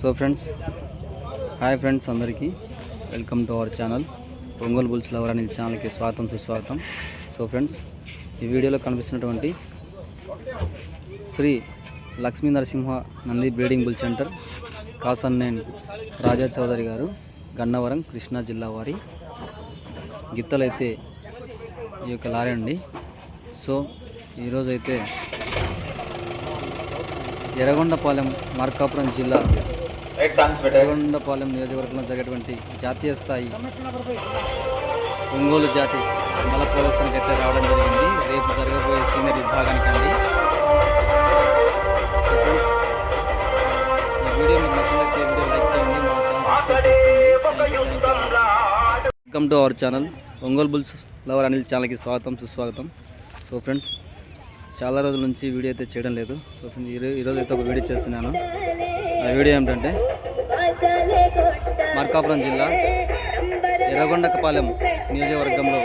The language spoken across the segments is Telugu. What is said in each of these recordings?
సో ఫ్రెండ్స్ హాయ్ ఫ్రెండ్స్ అందరికీ. Welcome to our channel. Ongole bulls lover అనే ఛానల్కి స్వాగతం సుస్వాగతం. సో ఫ్రెండ్స్ ఈ వీడియోలో కనిపిస్తున్నటువంటి Shri Lakshmi Narasimha Nandi breeding bull centre Kasanneni Raja Chowdary garu Gannavaram Krishna జిల్లా వారి గిత్తలైతే ఈ యొక్క లారీ అండి. సో ఈరోజైతే ఎర్రగొండపాలెం మార్కాపురం జిల్లా ఎర్రగొండపాలెం నియోజకవర్గంలో జరిగేటువంటి జాతీయ స్థాయి ఒంగోలు జాతి మల ప్రదర్శనకి అయితే రావడం జరిగింది. రేపు జరగబోయే సీనియర్ విభాగానికి అండి. సో ఫ్రెండ్స్ ఈ వీడియో మీకు నచ్చినట్లయితే వీడియో లైక్ చేయండి మా channel welcome to our channel Ongole bulls lover Anil ఛానల్కి స్వాగతం సుస్వాగతం. సో ఫ్రెండ్స్ చాలా రోజుల నుంచి వీడియో అయితే చేయడం లేదు. సో ఈరోజు అయితే ఒక వీడియో చేస్తున్నాను. ఆ వీడియో ఏమిటంటే మార్కాపురం జిల్లా ఎర్రగొండకపాలెం నియోజకవర్గంలో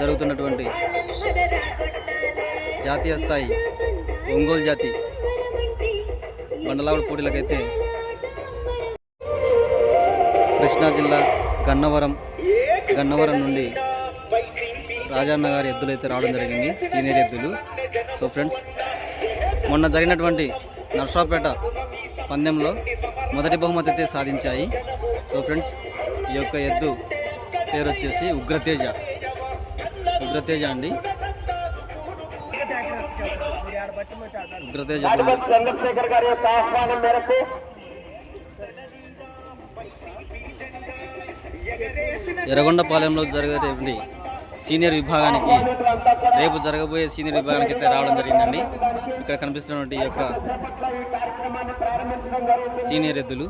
జరుగుతున్నటువంటి జాతీయ స్థాయి ఒంగోలు జాతి బండలావుడు పోటీలకైతే కృష్ణా జిల్లా గన్నవరం గన్నవరం నుండి రాజన్న గారి ఎద్దులు అయితే రావడం జరిగింది సీనియర్ ఎద్దులు. సో ఫ్రెండ్స్ మొన్న జరిగినటువంటి నర్సాపేట పందెంలో మొదటి బహుమతి అయితే సాధించాయి. సో ఫ్రెండ్స్ ఈ యొక్క ఎద్దు పేరు వచ్చేసి ఉగ్రతేజ. ఉగ్రతేజ అండి. ఉగ్రతేజ బుల్. చంద్రశేఖర్ గారి యొక్క ఆహ్వానం మేరకు ఎర్రగొండపాలెంలో జరిగేటువంటి సీనియర్ విభాగానికి రేపు జరగబోయే సీనియర్ విభాగానికి అయితే రావడం జరిగిందండి. ఇక్కడ కనిపిస్తున్నటువంటి ఈ యొక్క సీనియర్ ఎద్దులు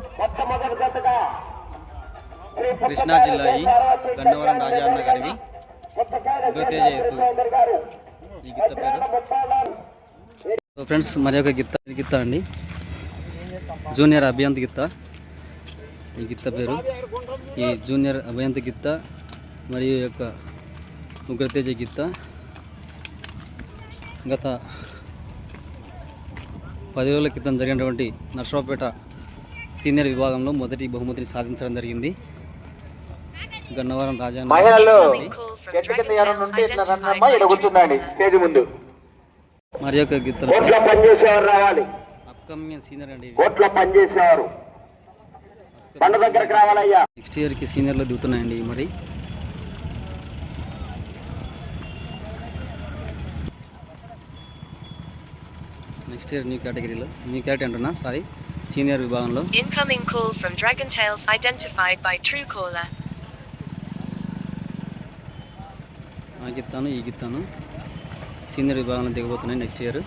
కృష్ణా జిల్లా ఈ గన్నవరం రాజాన్న గారివి ఉగ్రతేజ ఎద్దు. ఈ గిత్త పేరు. ఫ్రెండ్స్ మరి ఒక గిత్త ఈ గిత్త అండి. జూనియర్ అభియంత్ గిత్త. ఈ గిత్త పేరు. ఈ జూనియర్ అభియంత్ గిత్త. మరియు యొక్క ఉగ్రతేజ గిత్త గత పది రోజుల క్రితం జరిగినటువంటి నర్సరావుపేట సీనియర్ విభాగంలో మొదటి బహుమతిని సాధించడం జరిగింది. గన్నవరం రాజా మరి యొక్క రావాలి. అప్కమింగ్ సీనియర్ అండి నెక్స్ట్ ఇయర్కి సీనియర్లో దిగుతున్నాయండి మరి. నెక్స్ట్ ఇయర్ న్యూ కేటగిరీలో న్యూ కేటగిరీ అంటున్నా సారీ సీనియర్ విభాగంలో. Incoming call from Dragon Tales identified by Truecaller. ఆ గిత్తాను ఈ గిత్తాను. సీనియర్ విభాగంలో దిగబోతున్నాయి నెక్స్ట్ ఇయర్.